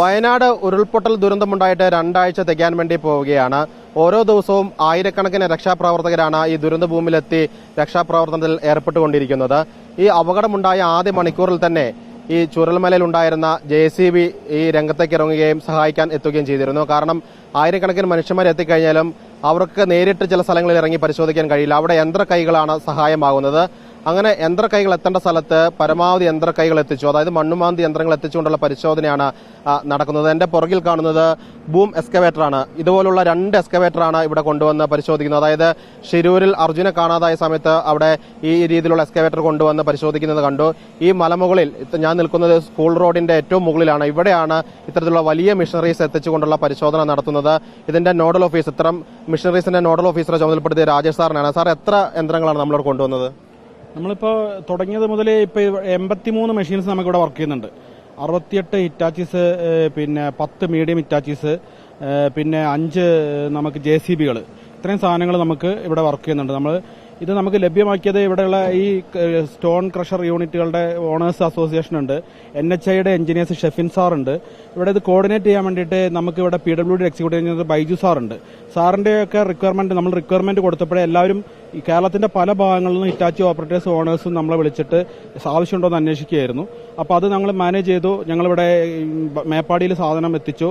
വയനാട് ഉരുൾപൊട്ടൽ ദുരന്തമുണ്ടായിട്ട് രണ്ടാഴ്ച തികയാൻ വേണ്ടി പോവുകയാണ്. ഓരോ ദിവസവും ആയിരക്കണക്കിന് രക്ഷാപ്രവർത്തകരാണ് ഈ ദുരന്ത ഭൂമിയിലെത്തി രക്ഷാപ്രവർത്തനത്തിൽ ഏർപ്പെട്ടുകൊണ്ടിരിക്കുന്നത്. ഈ അപകടമുണ്ടായ ആദ്യ മണിക്കൂറിൽ തന്നെ ഈ ചുരൽമലയിൽ ഉണ്ടായിരുന്ന ജെ സി ബി ഈ രംഗത്തേക്ക് ഇറങ്ങുകയും സഹായിക്കാൻ എത്തുകയും ചെയ്തിരുന്നു. കാരണം ആയിരക്കണക്കിന് മനുഷ്യന്മാർ എത്തിക്കഴിഞ്ഞാലും അവർക്ക് നേരിട്ട് ചില സ്ഥലങ്ങളിൽ ഇറങ്ങി പരിശോധിക്കാൻ കഴിയില്ല. അവിടെ യന്ത്ര കൈകളാണ് സഹായമാകുന്നത്. അങ്ങനെ യന്ത്രക്കൈകൾ എത്തേണ്ട സ്ഥലത്ത് പരമാവധി യന്ത്രക്കൈകൾ എത്തിച്ചു. അതായത് മണ്ണുമാന്തി യന്ത്രങ്ങൾ എത്തിച്ചുകൊണ്ടുള്ള പരിശോധനയാണ് നടക്കുന്നത്. എന്റെ പുറകിൽ കാണുന്നത് ബൂം എക്സ്കവേറ്ററാണ് ഇതുപോലുള്ള രണ്ട് എക്സ്കവേറ്ററാണ് ഇവിടെ കൊണ്ടുവന്ന് പരിശോധിക്കുന്നത്. അതായത് ഷിരൂരിൽ അർജുനെ കാണാതായ സമയത്ത് അവിടെ ഈ രീതിയിലുള്ള എക്സ്കവേറ്റർ കൊണ്ടുവന്ന് പരിശോധിക്കുന്നത് കണ്ടു. ഈ മലമുകളിൽ ഞാൻ നിൽക്കുന്നത് സ്കൂൾ റോഡിന്റെ ഏറ്റവും മുകളിലാണ്. ഇവിടെയാണ് ഇത്തരത്തിലുള്ള വലിയ മിഷണറീസ് എത്തിച്ചുകൊണ്ടുള്ള പരിശോധന നടത്തുന്നത്. ഇതിന്റെ നോഡൽ ഓഫീസ് ഇത്തരം മിഷണറീസിന്റെ നോഡൽ ഓഫീസറെ ചുമതലപ്പെടുത്തിയ രാജേഷ് സാറിനാണ്. സാർ എത്ര യന്ത്രങ്ങളാണ് നമ്മളോട് കൊണ്ടുവന്നത്? നമ്മളിപ്പോൾ തുടങ്ങിയത് മുതൽ ഇപ്പോൾ എൺപത്തിമൂന്ന് മെഷീൻസ് നമുക്കിവിടെ വർക്ക് ചെയ്യുന്നുണ്ട്. അറുപത്തിയെട്ട് ഹിറ്റാച്ചീസ് പിന്നെ പത്ത് മീഡിയം ഹിറ്റാച്ചീസ് പിന്നെ അഞ്ച് നമുക്ക് ജെ സി ബികൾ ഇത്രയും സാധനങ്ങൾ നമുക്ക് ഇവിടെ വർക്ക് ചെയ്യുന്നുണ്ട്. നമ്മൾ ഇത് നമുക്ക് ലഭ്യമാക്കിയത് ഇവിടെയുള്ള ഈ സ്റ്റോൺ ക്രഷർ യൂണിറ്റുകളുടെ ഓണേഴ്സ് അസോസിയേഷൻ ഉണ്ട്. എൻ എച്ച് ഐയുടെ എഞ്ചിനീയേഴ്സ് ഷെഫിൻ സാർ ഉണ്ട്. ഇവിടെ ഇത് കോർഡിനേറ്റ് ചെയ്യാൻ വേണ്ടിയിട്ട് നമുക്ക് ഇവിടെ P W D executive engineer Baiju sir ഉണ്ട്. സാറിന്റെ ഒക്കെ റിക്വയർമെന്റ് നമ്മൾ റിക്വയർമെന്റ് കൊടുത്തപ്പോഴേ എല്ലാവരും ഈ കേരളത്തിന്റെ പല ഭാഗങ്ങളിൽ നിന്ന് ഹിറ്റാച്ചി ഓപ്പറേറ്റേഴ്സ് ഓണേഴ്സും നമ്മളെ വിളിച്ചിട്ട് ആവശ്യമുണ്ടോ എന്ന് അന്വേഷിക്കുകയായിരുന്നു. അപ്പോൾ അത് ഞങ്ങൾ മാനേജ് ചെയ്തു. ഞങ്ങളിവിടെ മേപ്പാടിയിൽ സാധനം എത്തിച്ചു.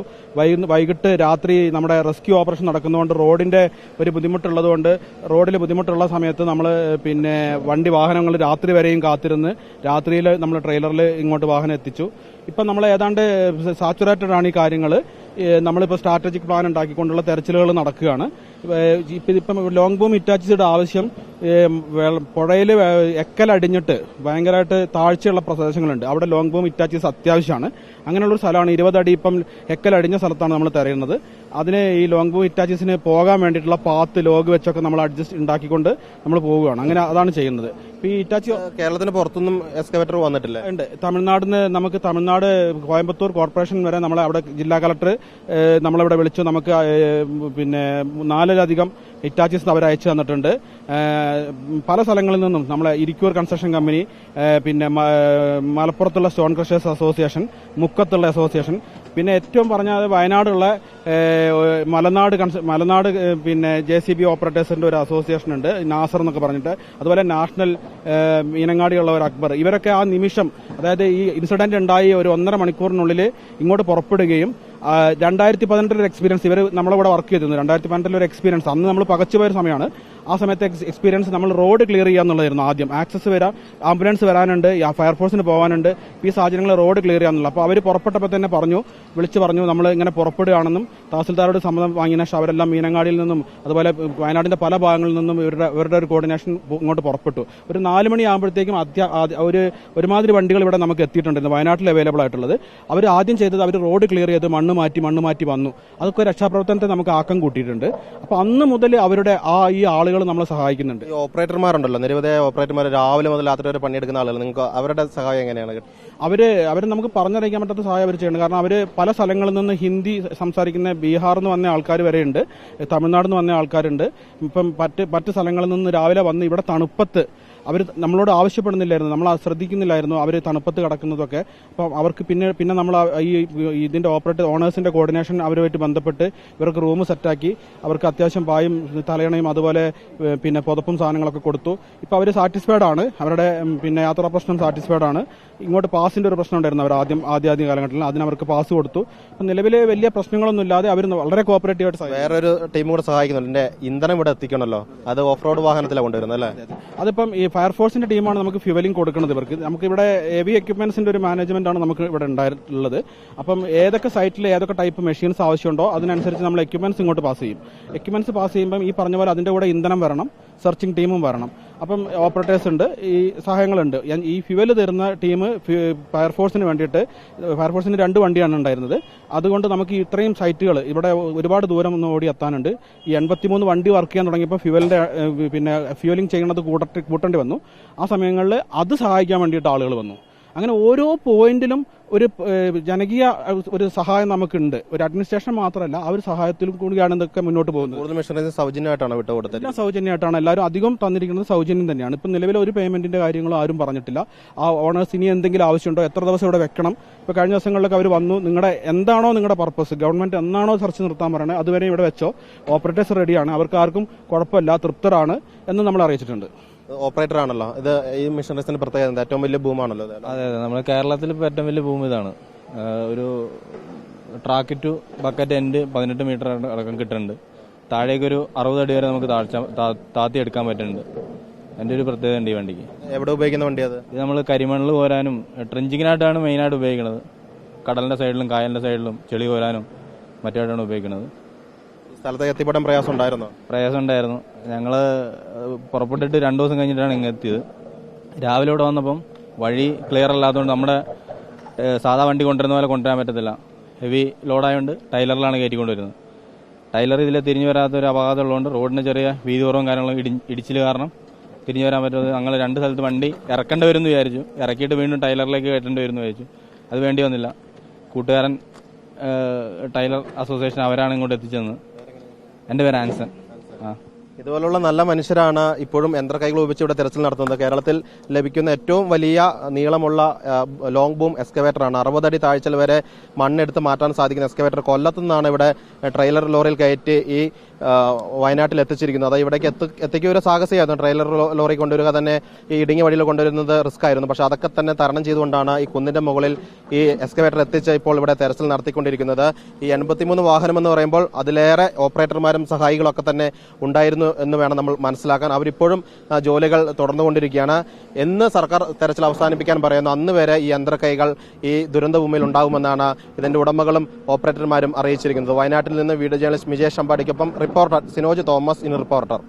വൈകിട്ട് രാത്രി നമ്മുടെ റെസ്ക്യൂ ഓപ്പറേഷൻ നടക്കുന്നതുകൊണ്ട് റോഡിന്റെ ഒരു ബുദ്ധിമുട്ടുള്ളതുകൊണ്ട് റോഡിൽ ബുദ്ധിമുട്ടുള്ള സമയത്ത് നമ്മൾ പിന്നെ വണ്ടി വാഹനങ്ങൾ രാത്രി വരെയും കാത്തിരുന്ന് രാത്രിയിൽ നമ്മൾ ട്രെയിലറിൽ ഇങ്ങോട്ട് വാഹനം എത്തിച്ചു. ഇപ്പം നമ്മൾ ഏതാണ്ട് സാച്ചുറേറ്റഡ് ആണ് ഈ കാര്യങ്ങൾ നമ്മളിപ്പോൾ സ്ട്രാറ്റജിക് പ്ലാൻ ഉണ്ടാക്കിക്കൊണ്ടുള്ള തെരച്ചിലുകൾ നടക്കുകയാണ്. ഇപ്പം ലോങ് ബോം ഇറ്റാച്ചിയുടെ ആവശ്യം പുഴയിൽ എക്കലടിഞ്ഞിട്ട് ഭയങ്കരമായിട്ട് താഴ്ചയുള്ള പ്രദേശങ്ങളുണ്ട്. അവിടെ ലോങ് ബൂം ഇറ്റാച്ചിസ് അത്യാവശ്യമാണ്. അങ്ങനെയുള്ളൊരു സ്ഥലമാണ്. ഇരുപതടി ഇപ്പം എക്കലടിഞ്ഞ സ്ഥലത്താണ് നമ്മൾ തിരയുന്നത്. അതിന് ഈ ലോങ് ബോം ഇറ്റാച്ചീസിന് പോകാൻ വേണ്ടിയിട്ടുള്ള പാത്ത് ലോഗ് വെച്ചൊക്കെ നമ്മൾ അഡ്ജസ്റ്റ് ഉണ്ടാക്കിക്കൊണ്ട് നമ്മൾ പോവുകയാണ്. അങ്ങനെ അതാണ് ചെയ്യുന്നത്. ഇപ്പം ഈ ഇറ്റാച്ചി കേരളത്തിന് പുറത്തൊന്നും എക്സ്കവേറ്റർ വന്നിട്ടില്ല? ഉണ്ട്. തമിഴ്നാടിന് നമുക്ക് തമിഴ്നാട് കോയമ്പത്തൂർ കോർപ്പറേഷൻ വരെ നമ്മളെ അവിടെ ജില്ലാ കളക്ടർ നമ്മളിവിടെ വിളിച്ചു. നമുക്ക് പിന്നെ പിന്നെ നാലിലധികം ഹിറ്റാച്ചീസ് അവർ അയച്ചു തന്നിട്ടുണ്ട്. പല സ്ഥലങ്ങളിൽ നിന്നും നമ്മളെ ഇരിക്കൂർ കൺസ്ട്രക്ഷൻ കമ്പനി പിന്നെ മലപ്പുറത്തുള്ള സ്റ്റോൺ ക്രഷേഴ്സ് അസോസിയേഷൻ മുക്കത്തുള്ള അസോസിയേഷൻ പിന്നെ ഏറ്റവും പറഞ്ഞാൽ വയനാടുള്ള മലനാട് മലനാട് പിന്നെ ജെ സി ബി ഓപ്പറേറ്റേഴ്സിന്റെ ഒരു അസോസിയേഷൻ ഉണ്ട് നാസർ എന്നൊക്കെ പറഞ്ഞിട്ട്. അതുപോലെ നാഷണൽ മീനങ്ങാടിയുള്ള ഒരു അക്ബർ. ഇവരൊക്കെ ആ നിമിഷം അതായത് ഈ ഇൻസിഡന്റ് ഉണ്ടായി ഒരു ഒന്നര മണിക്കൂറിനുള്ളിൽ ഇങ്ങോട്ട് പുറപ്പെടുകയും രണ്ടായിരത്തി പതിനെട്ടിൽ എക്സ്പീരിയൻസ് ഇവർ നമ്മളിവിടെ വർക്ക് ചെയ്തിരുന്നു. രണ്ടായിരത്തി പതിനെട്ടിൽ ഒരു എക്സ്പീരിയൻസ് അന്ന് നമ്മൾ പകച്ചുപോയ സമയമാണ്. ആ സമയത്തെ എക്സ്പീരിയൻസ് നമ്മൾ റോഡ് ക്ലിയർ ചെയ്യുക എന്നുള്ളതായിരുന്നു ആദ്യം. ആക്സസ് വരാം ആംബുലൻസ് വരാനുണ്ട് ഫയർഫോഴ്സിന് പോകാനുണ്ട് ഈ സാഹചര്യങ്ങൾ റോഡ് ക്ലിയർ ചെയ്യാന്നുള്ളത് അപ്പോൾ അവർ പുറപ്പെട്ടപ്പോൾ തന്നെ പറഞ്ഞു വിളിച്ചു പറഞ്ഞു നമ്മൾ ഇങ്ങനെ പുറപ്പെടുകയാണെന്നും തഹസിൽദാരോട് സമ്മതം വാങ്ങിയ ശേഷം അവരെല്ലാം മീനങ്ങാടിയിൽ നിന്നും അതുപോലെ വയനാടിന്റെ പല ഭാഗങ്ങളിൽ നിന്നും ഇവരുടെ ഇവരുടെ ഒരു കോർഡിനേഷൻ ഇങ്ങോട്ട് പുറപ്പെട്ടു. ഒരു നാല് മണി ആകുമ്പോഴത്തേക്കും അത്യ ഒരു ഒരുമാതിരി വണ്ടികൾ ഇവിടെ നമുക്ക് എത്തിയിട്ടുണ്ടായിരുന്നു വയനാട്ടിൽ അവൈലബിൾ ആയിട്ടുള്ളത്. അവർ ആദ്യം ചെയ്തത് അവർ റോഡ് ക്ലിയർ ചെയ്ത് മണ്ണ് മാറ്റി മണ്ണ് മാറ്റി വന്നു. അതൊക്കെ രക്ഷാപ്രവർത്തനത്തെ നമുക്ക് ആക്കം കൂട്ടിയിട്ടുണ്ട്. അപ്പോൾ അന്ന് മുതൽ അവരുടെ ആ ഈ ആളുകൾ നമ്മളെ സഹായിക്കുന്നുണ്ട്. ഈ ഓപ്പറേറ്റർമാരുണ്ടല്ലോ നിരവധി ഓപ്പറേറ്റർമാർ രാവിലെ മുതൽ രാത്രി വരെ പണിയെടുക്കുന്ന ആളുകൾ. നിങ്ങൾക്ക് അവരുടെ സഹായം എങ്ങനെയാണ് അവർ അവർ നമുക്ക് പറഞ്ഞറിയിക്കാൻ പറ്റാത്ത സഹായം അവർ ചെയ്യുന്നത് കാരണം അവർ പല സ്ഥലങ്ങളിൽ നിന്ന് ഹിന്ദി സംസാരിക്കുന്ന ബീഹാറിൽ നിന്ന് വന്ന ആൾക്കാർ വരെയുണ്ട് തമിഴ്നാട് നിന്ന് വന്ന ആൾക്കാരുണ്ട്. ഇപ്പം മറ്റ് മറ്റ് സ്ഥലങ്ങളിൽ നിന്ന് രാവിലെ വന്ന് ഇവിടെ തണുപ്പത്ത് അവർ നമ്മളോട് ആവശ്യപ്പെടുന്നില്ലായിരുന്നു നമ്മൾ ശ്രദ്ധിക്കുന്നില്ലായിരുന്നു അവർ തണുപ്പത്ത് കിടക്കുന്നതൊക്കെ. അപ്പോൾ അവർക്ക് പിന്നെ പിന്നെ നമ്മൾ ഈ ഇതിന്റെ ഓപ്പറേറ്റർ ഓണേഴ്സിന്റെ കോർഡിനേഷൻ അവരുമായിട്ട് ബന്ധപ്പെട്ട് ഇവർക്ക് റൂം സെറ്റാക്കി അവർക്ക് അത്യാവശ്യം പായും തലയണയും അതുപോലെ പിന്നെ പുതപ്പും സാധനങ്ങളൊക്കെ കൊടുത്തു. ഇപ്പം അവർ സാറ്റിസ്ഫൈഡ് ആണ്. അവരുടെ പിന്നെ യാത്രാ പ്രശ്നം സാറ്റിസ്ഫൈഡ് ആണ്. ഇങ്ങോട്ട് പാസിന്റെ ഒരു പ്രശ്നം ഉണ്ടായിരുന്നു അവർ ആദ്യം ആദ്യ ആദ്യ കാലഘട്ടത്തിൽ. അതിന് അവർക്ക് പാസ് കൊടുത്തു. അപ്പം നിലവിലെ വലിയ പ്രശ്നങ്ങളൊന്നും ഇല്ലാതെ അവർ വളരെ കോപ്പറേറ്റീവ് ആയിട്ട് വേറെ വേറൊരു ടീം കൂടെ സഹായിക്കുന്നുണ്ട്. ഇന്ധനം ഇവിടെ എത്തിക്കണമല്ലോ. അത് ഓഫ് റോഡ് വാഹനത്തിലാണ് കൊണ്ടുവരുന്നത് അല്ലേ? അതിപ്പം ഈ ഫയർഫോഴ്സിന്റെ ടീമാണ് നമുക്ക് ഫ്യുവലിംഗ് കൊടുക്കുന്നത് ഇവർക്ക്. നമുക്ക് ഇവിടെ ഹെവി എക്യുപ്മെന്റ്സിന്റെ ഒരു മാനേജ്മെന്റ് ആണ് നമുക്ക് ഇവിടെ ഉണ്ടായിട്ടുള്ളത്. അപ്പം ഏതൊക്കെ സൈറ്റിൽ ഏതൊക്കെ ടൈപ്പ് മെഷീൻസ് ആവശ്യമുണ്ടോ അതിനനുസരിച്ച് നമ്മൾ എക്യുപ്മെന്റ്സ് ഇങ്ങോട്ട് പാസ് ചെയ്യും. എക്യുപ്മെന്റ്സ് പാസ് ചെയ്യുമ്പോൾ ഈ പറഞ്ഞ പോലെ അതിന്റെ കൂടെ ഇന്ധനം വരണം സെർച്ചിങ് ടീമും വരണം. അപ്പം ഓപ്പറേറ്റേഴ്സ് ഉണ്ട് ഈ സഹായങ്ങളുണ്ട്. ഈ ഫ്യൂവൽ തരുന്ന ടീം ഫയർഫോഴ്സിന് വേണ്ടിയിട്ട് ഫയർഫോഴ്സിന് രണ്ട് വണ്ടിയാണ് ഉണ്ടായിരുന്നത്. അതുകൊണ്ട് നമുക്ക് ഇത്രയും സൈറ്റുകൾ ഇവിടെ ഒരുപാട് ദൂരം ഒന്ന് ഓടി എത്താനുണ്ട്. ഈ എൺപത്തിമൂന്ന് വണ്ടി വർക്ക് ചെയ്യാൻ തുടങ്ങിയപ്പോൾ ഫ്യുവലിന്റെ പിന്നെ ഫ്യൂലിംഗ് ചെയ്യുന്നത് കൂട്ട കൂട്ടേണ്ടി വന്നു. ആ സമയങ്ങളിൽ അത് സഹായിക്കാൻ വേണ്ടിയിട്ട് ആളുകൾ വന്നു. അങ്ങനെ ഓരോ പോയിന്റിലും ഒരു ജനകീയ ഒരു സഹായം നമുക്കുണ്ട്. ഒരു അഡ്മിനിസ്ട്രേഷൻ മാത്രമല്ല ആ ഒരു സഹായത്തിലും കൂടിയാണ് ഇതൊക്കെ മുന്നോട്ട് പോകുന്നത്. കൂടുതൽ സൗജന്യമായിട്ടാണ് വിട്ടുകൊടുത്തത് എല്ലാം സൗജന്യമായിട്ടാണ്. എല്ലാവരും അധികം തന്നിരിക്കുന്നത് സൗജന്യം തന്നെയാണ്. ഇപ്പം നിലവിൽ ഒരു പേയ്മെന്റിന്റെ കാര്യങ്ങളും ആരും പറഞ്ഞിട്ടില്ല. ആ ഓണേഴ്സ് ഇനി എന്തെങ്കിലും ആവശ്യമുണ്ടോ? എത്ര ദിവസം ഇവിടെ വെക്കണം? ഇപ്പൊ കഴിഞ്ഞ ദിവസങ്ങളിലൊക്കെ അവർ വന്നു. നിങ്ങളുടെ എന്താണോ നിങ്ങളുടെ പർപ്പസ് ഗവൺമെന്റ് എന്താണോ സെർച്ച് നിർത്താൻ പറയുന്നത് അതുവരെ ഇവിടെ വെച്ചോ. ഓപ്പറേറ്റേഴ്സ് റെഡിയാണ് അവർക്ക് ആർക്കും കുഴപ്പമില്ല തൃപ്തരാണ് എന്ന് നമ്മൾ അറിയിച്ചിട്ടുണ്ട്. ഓപ്പറേറ്റർ ആണല്ലോ ഇത് ഈ മിഷനറീസിന്റെ പ്രത്യേകത എന്താ? ഏറ്റവും വലിയ ബൂമാണല്ലോ ഇത്. അതെ അതെ. നമ്മുടെ കേരളത്തിൽ ഇപ്പോൾ ഏറ്റവും വലിയ ഭൂമി ഇതാണ്. ആ, ഒരു ട്രാക്ക് ടു ബക്കറ്റ് എൻഡ് പതിനെട്ട് മീറ്റർ അടക്കം കിട്ടുന്നുണ്ട്. താഴേക്ക് ഒരു അറുപത് അടി വരെ നമുക്ക് താഴ്ച താ- താത്തി എടുക്കാൻ പറ്റുന്നുണ്ട്. എന്റെ ഒരു പ്രത്യേകത ഉണ്ട് ഈ വണ്ടിക്ക്. എവിടെ ഉപയോഗിക്കുന്ന വണ്ടി അത് ഇത് നമ്മൾ കരിമണ്ണിൽ കോരാനും ട്രെഞ്ചിങ്ങിനായിട്ടാണ് മെയിനായിട്ട് ഉപയോഗിക്കുന്നത്. കടലിന്റെ സൈഡിലും കായലിന്റെ സൈഡിലും ചെളി കോരാനും മറ്റായിട്ടാണ് ഉപയോഗിക്കുന്നത്. സ്ഥലത്തേക്ക് എത്തിപ്പെടാൻ പ്രയാസം ഉണ്ടായിരുന്നു? പ്രയാസം ഉണ്ടായിരുന്നു. ഞങ്ങൾ പുറപ്പെട്ടിട്ട് രണ്ടു ദിവസം കഴിഞ്ഞിട്ടാണ് ഇങ്ങ് എത്തിയത്. രാവിലെ ഇവിടെ വന്നപ്പം വഴി ക്ലിയർ അല്ലാത്തതുകൊണ്ട് നമ്മുടെ സാധാ വണ്ടി കൊണ്ടുവരുന്ന പോലെ കൊണ്ടുവരാൻ പറ്റത്തില്ല. ഹെവി ലോഡായതുകൊണ്ട് ടൈലറിലാണ് കയറ്റിക്കൊണ്ടുവരുന്നത് ടൈലർ ഇതിൽ തിരിഞ്ഞു വരാത്ത ഒരു അപകടം ഉള്ളതുകൊണ്ട് റോഡിന് ചെറിയ വീതി കുറവും കാര്യങ്ങളും ഇടി ഇടിച്ചിൽ കാരണം തിരിഞ്ഞു വരാൻ പറ്റുന്നത് ഞങ്ങൾ രണ്ട് സ്ഥലത്ത് വണ്ടി ഇറക്കേണ്ടി വരുമെന്ന് വിചാരിച്ചു. ഇറക്കിയിട്ട് വീണ്ടും ടൈലറിലേക്ക് കയറ്റേണ്ടി വരുമെന്ന് വിചാരിച്ചു. അത് വേണ്ടി വന്നില്ല. കൂട്ടുകാരൻ ടൈലർ അസോസിയേഷൻ അവരാണ് ഇങ്ങോട്ട് എത്തിച്ചത് എന്റെ പേര് ആൻസൺ. ഇതുപോലുള്ള നല്ല മനുഷ്യരാണ് ഇപ്പോഴും യന്ത്രകൈകൾ ഉപയോഗിച്ച് ഇവിടെ തെരച്ചിൽ നടത്തുന്നത്. കേരളത്തിൽ ലഭിക്കുന്ന ഏറ്റവും വലിയ നീളമുള്ള ലോങ് ബൂം എക്സ്കവേറ്റർ ആണ്. അറുപതടി താഴ്ചയിൽ വരെ മണ്ണെടുത്ത് മാറ്റാൻ സാധിക്കുന്ന എക്സ്കവേറ്റർ കൊല്ലത്തു നിന്നാണ് ഇവിടെ ട്രെയിലർ ലോറിയിൽ കയറ്റി ഈ വയനാട്ടിൽ എത്തിച്ചിരിക്കുന്നത് അത് ഇവിടേക്ക് എത്തി എത്തിക്കുക ഒരു സാഹസികമായിരുന്നു. ട്രെയിലർ ലോറി കൊണ്ടുവരിക തന്നെ ഈ ഇടുങ്ങിയ വഴിയിൽ കൊണ്ടുവരുന്നത് റിസ്ക് ആയിരുന്നു പക്ഷെ അതൊക്കെ തന്നെ തരണം ചെയ്തുകൊണ്ടാണ് ഈ കുന്നിന്റെ മുകളിൽ ഈ എക്സ്കവേറ്റർ എത്തിച്ച് ഇപ്പോൾ ഇവിടെ തെരച്ചിൽ നടത്തിക്കൊണ്ടിരിക്കുന്നത്. ഈ എൺപത്തിമൂന്ന് വാഹനം എന്ന് പറയുമ്പോൾ അതിലേറെ ഓപ്പറേറ്റർമാരും സഹായികളൊക്കെ തന്നെ ഉണ്ടായിരുന്നു എന്ന് വേണം നമ്മൾ മനസ്സിലാക്കാൻ. അവരിപ്പോഴും ജോലികൾ തുടർന്നുകൊണ്ടിരിക്കുകയാണ്. എന്ന് സർക്കാർ തെരച്ചിൽ അവസാനിപ്പിക്കാൻ പറയുന്നു. അന്ന് വരെ ഈ യന്ത്രക്കൈകൾ ഈ ദുരന്തഭൂമിയിൽ ഉണ്ടാകുമെന്നാണ് ഇതിന്റെ ഉടമകളും ഓപ്പറേറ്റർമാരും അറിയിച്ചിരിക്കുന്നത്. വയനാട്ടിൽ നിന്ന് video journalist Vijay ശമ്പാടിക്കൊപ്പം reporter Sinoj Thomas in reporter.